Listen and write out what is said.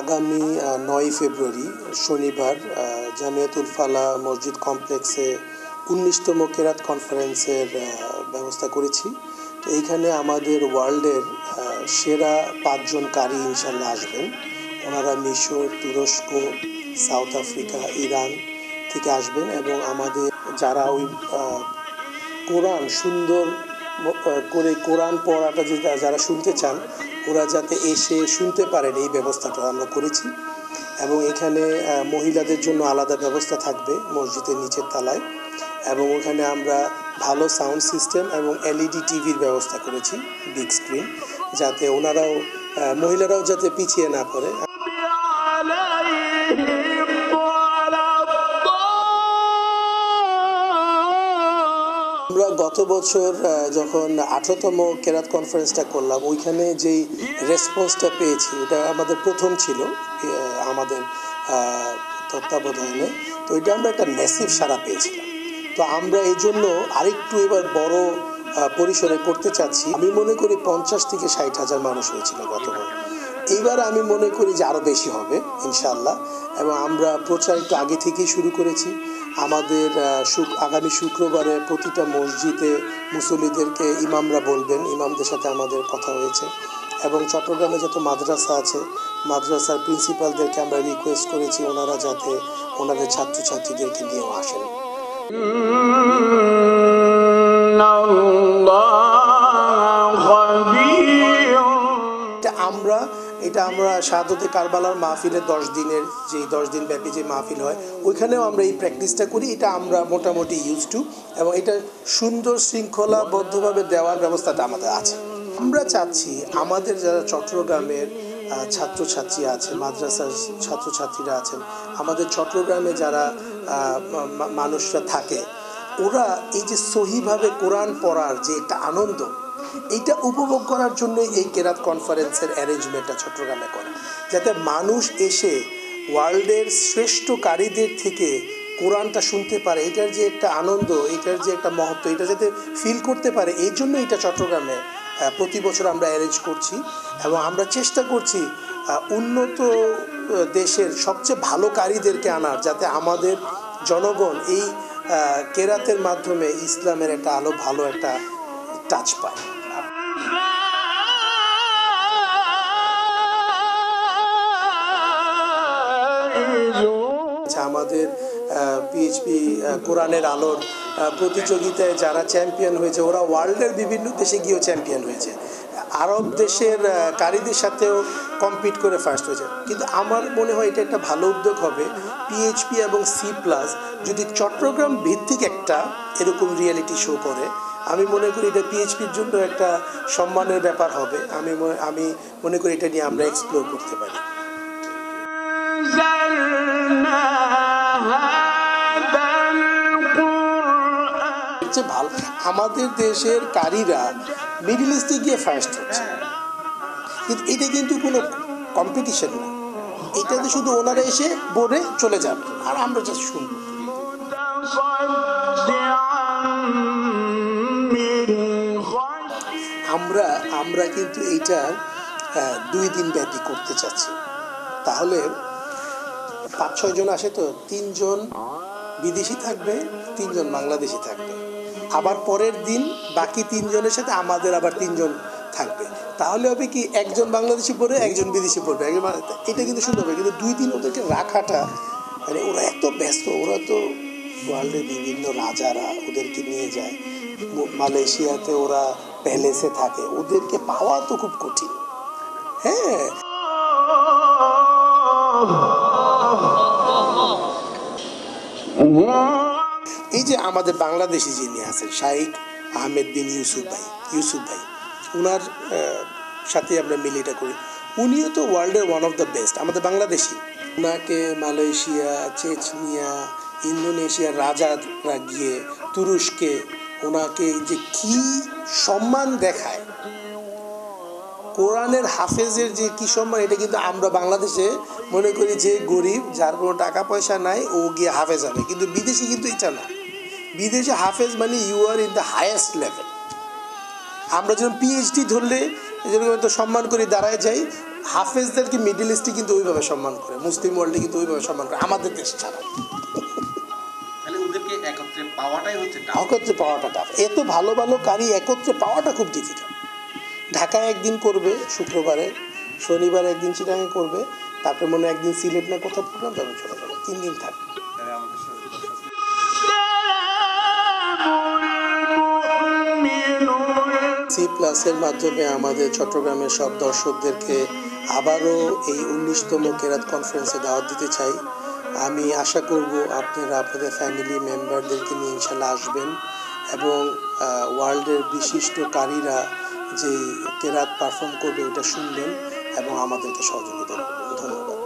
আগামী নয় ফেব্রুয়ারি শনিবার জামিয়াতুল ফালা মসজিদ কমপ্লেক্সে উনিশতম কেরাত কনফারেন্সের ব্যবস্থা করেছি। তো এইখানে আমাদের ওয়ার্ল্ডের সেরা পাঁচজন কারি ইনশাল্লাহ আসবেন। ওনারা মিশর, তুরস্ক, সাউথ আফ্রিকা, ইরান থেকে আসবেন এবং আমাদের যারা ওই কোরআন সুন্দর করে কোরআন পড়াটা যে যারা শুনতে চান, ওরা যাতে এসে শুনতে পারেন এই ব্যবস্থাটা আমরা করেছি। এবং এখানে মহিলাদের জন্য আলাদা ব্যবস্থা থাকবে মসজিদের নিচের তলায়। এবং ওখানে আমরা ভালো সাউন্ড সিস্টেম এবং এলইডি টিভির ব্যবস্থা করেছি, বিগ স্ক্রিন, যাতে ওনারাও মহিলারাও যাতে পিছিয়ে না পড়ে। গত বছর যখন আঠারোতম কেরাত কনফারেন্সটা করলাম, ওইখানে যেই রেসপন্সটা পেয়েছি এটা আমাদের প্রথম ছিল আমাদের তত্ত্বাবধানে। তো এটা আমরা একটা ম্যাসিভ সারা পেয়েছিলাম। তো আমরা এই জন্য আরেকটু এবার বড় পরিসরে করতে চাচ্ছি। আমি মনে করি পঞ্চাশ থেকে ষাট হাজার মানুষ হয়েছিল গতবার। এইবার আমি মনে করি যে আরও বেশি হবে ইনশাল্লাহ এবং আমরা প্রচার একটু আগে থেকেই শুরু করেছি। আমাদের আগামী শুক্রবারে প্রতিটা মসজিদে মুসল্লিদেরকে ইমামরা বলবেন, ইমামদের সাথে আমাদের কথা হয়েছে। এবং চট্টগ্রামে যত মাদ্রাসা আছে, মাদ্রাসার প্রিন্সিপালদেরকে আমরা রিকোয়েস্ট করেছি ওনারা যাতে ওনাদের ছাত্রছাত্রীদেরকে নিয়েও আসেন। এটা আমরা শাহাদতে কারবালার মাহফিলের দশ দিনের যে দশ দিন ব্যাপী যে মাহফিল হয়, ওইখানেও আমরা এই প্র্যাকটিসটা করি। এটা আমরা মোটামুটি ইউজ টু এবং এটা সুন্দর শৃঙ্খলাবদ্ধভাবে দেওয়ার ব্যবস্থাটা আমাদের আছে। আমরা চাচ্ছি আমাদের যারা চট্টগ্রামের ছাত্রছাত্রী আছে মাদ্রাসার ছাত্রছাত্রীরা আছেন, আমাদের চট্টগ্রামে যারা মানুষরা থাকে, ওরা এই যে সহিভাবে কোরআন পড়ার যে একটা আনন্দ এইটা উপভোগ করার জন্য এই কেরাত কনফারেন্সের অ্যারেঞ্জমেন্টটা চট্টগ্রামে করা। যাতে মানুষ এসে ওয়ার্ল্ডের শ্রেষ্ঠ কারীদের থেকে কোরআনটা শুনতে পারে, এটার যে একটা আনন্দ, এটার যে একটা মহত্ব, এটা যাতে ফিল করতে পারে, এই জন্য এটা চট্টগ্রামে প্রতি বছর আমরা অ্যারেঞ্জ করছি এবং আমরা চেষ্টা করছি উন্নত দেশের সবচেয়ে ভালো কারীদেরকে আনার, যাতে আমাদের জনগণ এই কেরাতের মাধ্যমে ইসলামের একটা আলো ভালো একটা টাচ পায়। আমাদের পিএইচপি কোরআনের আলোর প্রতিযোগিতায় যারা চ্যাম্পিয়ন হয়েছে, ওরা ওয়ার্ল্ডের বিভিন্ন দেশে গিয়েও চ্যাম্পিয়ন হয়েছে। আরব দেশের কারীদের সাথেও কম্পিট করে ফার্স্ট হয়েছে। কিন্তু আমার মনে হয় এটা একটা ভালো উদ্যোগ হবে। পিএইচপি এবং সি প্লাস যদি চট্টগ্রাম ভিত্তিক একটা এরকম রিয়েলিটি শো করে, আমি মনে করি এটা পিএইচপির জন্য একটা সম্মানের ব্যাপার হবে। আমি আমি মনে করি এটা নিয়ে আমরা এক্সপ্লোর করতে পারি। হচ্ছে ভালো। আমাদের দেশের কারীরা মিডিল ইস্টে গিয়ে ফার্স্ট হচ্ছে। কিন্তু এটা কিন্তু কোনো কম্পিটিশন না। এটাতে শুধু ওনারা এসে বোর্ডে চলে যাবে আর আমরা জাস্ট শুনব আমরা আমরা কিন্তু এইটা দুই দিন ব্যাপী করতে চাচ্ছি। তাহলে পাঁচ ছয় জন আসে তো? তিনজন বিদেশি থাকবে, তিনজন বাংলাদেশি থাকবে। আবার পরের দিন বাকি তিনজনের সাথে আমাদের আবার তিনজন থাকবে। তাহলে হবে কি, একজন বাংলাদেশি পড়বে, একজন বিদেশি পড়বে। একজন এটা কিন্তু সুন্দর হবে, কিন্তু দুই দিন ওদেরকে রাখাটা মানে ওরা এত ব্যস্ত, ওরা তো ওয়ার্ল্ডের বিভিন্ন রাজারা ওদেরকে নিয়ে যায়। মালয়েশিয়াতে ওরা প্যালেসে থাকে, ওদেরকে পাওয়া তো খুব কঠিন। হ্যাঁ। এই যে আমাদের বাংলাদেশি যিনি আছেন শাহিক আহমেদ বিন ইউসুফ ভাই ইউসুফ ভাই ওনার সাথে আমরা মিলে এটা করি। উনিও তো ওয়ার্ল্ডের ওয়ান অফ দ্য বেস্ট আমাদের বাংলাদেশি। ওনাকে মালয়েশিয়া, চেচনিয়া ইন্দোনেশিয়ার রাজারা গিয়ে তুরস্কে ওনাকে যে কি সম্মান দেখায় কোরআনের হাফেজের যে কি সম্মান এটা কিন্তু আমরা বাংলাদেশে মনে করি যে গরিব যার কোনো টাকা পয়সা নাই ও গিয়ে হাফেজ হবে। কিন্তু বিদেশি কিন্তু এটা না। বিদেশে হাফেজ মানে you are in the highest level আমরা যখন পিএইচডি ধরলে যেরকম তো সম্মান করে দাঁড়ায় যাই হাফেজদেরকে মিডিল ইস্টে কিন্তু ওইভাবে সম্মান করে মুসলিম ওয়ার্ল্ডে কিন্তু ওইভাবে সম্মান করে আমাদের দেশ ছাড়া। একত্রে পাওয়াটাই হচ্ছে একত্রে পাওয়াটা টাফ এত ভালো ভালো কারি একত্রে পাওয়াটা খুব ডিফিকাল্ট ঢাকায় একদিন করবে, শুক্রবারে, শনিবারে একদিন চিটাঙে করবে, তারপরে মনে একদিন সিলেট না কোথাও প্রোগ্রাম, তারপর চলে যাবে। তিন দিন থাকবে। সি প্লাসের মাধ্যমে আমাদের চট্টগ্রামের সব দর্শকদেরকে আবারও এই উনিশতম কেরাত কনফারেন্সে দাওয়াত দিতে চাই। আমি আশা করব আপনারা আপনাদের ফ্যামিলি মেম্বারদেরকে নিয়ে ইনশাল্লাহ আসবেন এবং ওয়ার্ল্ডের বিশিষ্ট কারীরা যে কেরাত পারফর্ম করবে ওটা শুনবেন এবং আমাদেরকে সহযোগিতা করবেন। ধন্যবাদ।